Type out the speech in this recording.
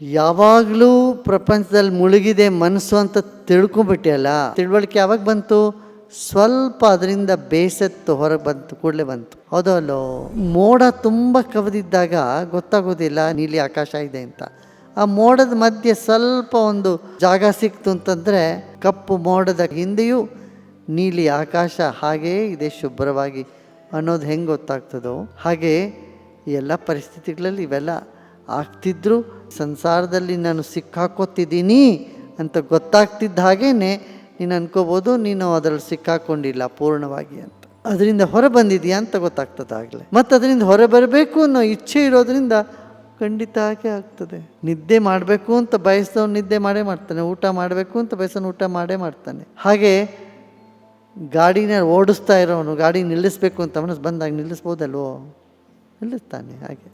ಯಾವಾಗಲೂ ಪ್ರಪಂಚದಲ್ಲಿ ಮುಳುಗಿದೆ ಮನಸ್ಸು ಅಂತ ತಿಳ್ಕೊಂಬಿಟ್ಟಿಯಲ್ಲ ತಿಳುವಳಿಕೆ ಯಾವಾಗ ಬಂತು? ಸ್ವಲ್ಪ ಅದರಿಂದ ಬೇಸತ್ತು ಹೊರಗೆ ಬಂತು, ಕೂಡಲೇ ಬಂತು. ಹೌದೋ ಅಲ್ಲೋ? ಮೋಡ ತುಂಬ ಕವಿದಿದ್ದಾಗ ಗೊತ್ತಾಗೋದಿಲ್ಲ, ನೀಲಿ ಆಕಾಶ ಇದೆ ಅಂತ. ಆ ಮೋಡದ ಮಧ್ಯೆ ಸ್ವಲ್ಪ ಒಂದು ಜಾಗ ಸಿಕ್ತು ಅಂತಂದರೆ, ಕಪ್ಪು ಮೋಡದ ಹಿಂದೆಯೂ ನೀಲಿ ಆಕಾಶ ಹಾಗೇ ಇದೆ ಶುಭ್ರವಾಗಿ ಅನ್ನೋದು ಹೆಂಗೆ ಗೊತ್ತಾಗ್ತದೋ? ಹಾಗೆ ಎಲ್ಲ ಪರಿಸ್ಥಿತಿಗಳಲ್ಲಿ ಇವೆಲ್ಲ ಆಗ್ತಿದ್ರು, ಸಂಸಾರದಲ್ಲಿ ನಾನು ಸಿಕ್ಕಾಕೋತಿದ್ದೀನಿ ಅಂತ ಗೊತ್ತಾಗ್ತಿದ್ದ ಹಾಗೇ ನೀನು ಅನ್ಕೋಬೋದು ನೀನು ಅದರಲ್ಲಿ ಸಿಕ್ಕಾಕೊಂಡಿಲ್ಲ ಪೂರ್ಣವಾಗಿ ಅಂತ. ಅದರಿಂದ ಹೊರ ಬಂದಿದೆಯಾ ಅಂತ ಗೊತ್ತಾಗ್ತದೆ ಆಗಲೇ. ಮತ್ತು ಅದರಿಂದ ಹೊರ ಬರಬೇಕು ಅನ್ನೋ ಇಚ್ಛೆ ಇರೋದ್ರಿಂದ ಖಂಡಿತ ಹಾಗೆ ಆಗ್ತದೆ. ನಿದ್ದೆ ಮಾಡಬೇಕು ಅಂತ ಬಯಸಿದವನು ನಿದ್ದೆ ಮಾಡೇ ಮಾಡ್ತಾನೆ, ಊಟ ಮಾಡಬೇಕು ಅಂತ ಬಯಸೋನು ಊಟ ಮಾಡೇ ಮಾಡ್ತಾನೆ. ಹಾಗೆ ಗಾಡಿನ ಓಡಿಸ್ತಾ ಇರೋನು ಗಾಡಿ ನಿಲ್ಲಿಸ್ಬೇಕು ಅಂತ ಮನಸ್ಸು ಬಂದಾಗ ನಿಲ್ಲಿಸ್ಬೋದಲ್ವೋ? ನಿಲ್ಲಿಸ್ತಾನೆ ಹಾಗೆ.